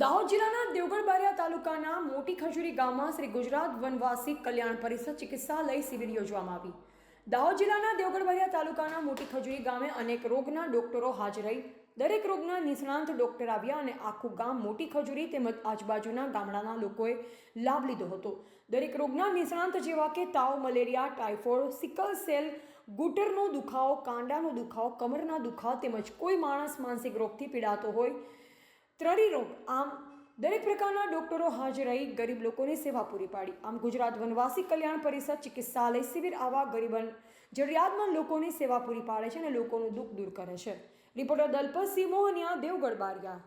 દાહોદ જિલ્લાના દેવગઢબારિયા તાલુકાના મોટી ખજૂરી ગામમાં શ્રી ગુજરાત વનવાસી કલ્યાણ પરિષદ ચિકિત્સાલય શિબિર યોજવામાં આવી. દાહોદ જિલ્લાના દેવગઢબારિયા તાલુકાના મોટી ખજુરી ગામે અનેક રોગના ડોક્ટરો હાજર રહી. દરેક રોગના નિષ્ણાંત ડોક્ટર આવ્યા અને આખું ગામ મોટી ખજૂરી તેમજ આજુબાજુના ગામડાના લોકોએ લાભ લીધો હતો. દરેક રોગના નિષ્ણાંત જેવા કે તાવ, મલેરિયા, ટાઇફોઇડ, સિકલ સેલ, ગુટરનો દુખાવો, કાંડાનો દુખાવો, કમરના દુખાવો તેમજ કોઈ માણસ માનસિક રોગથી પીડાતો હોય ત્રરી રોગ આમ દરેક પ્રકારના ડોક્ટરો હાજર રહી ગરીબ લોકોની સેવા પૂરી પાડી. આમ ગુજરાત વનવાસી કલ્યાણ પરિષદ ચિકિત્સાલય શિબિર આવા ગરીબન જરૂરિયાતમંદ લોકોની સેવા પૂરી પાડે છે અને લોકોનું દુઃખ દૂર કરે છે. રિપોર્ટર દલપતસિંહ મોહનિયા, દેવગઢ બારિયા.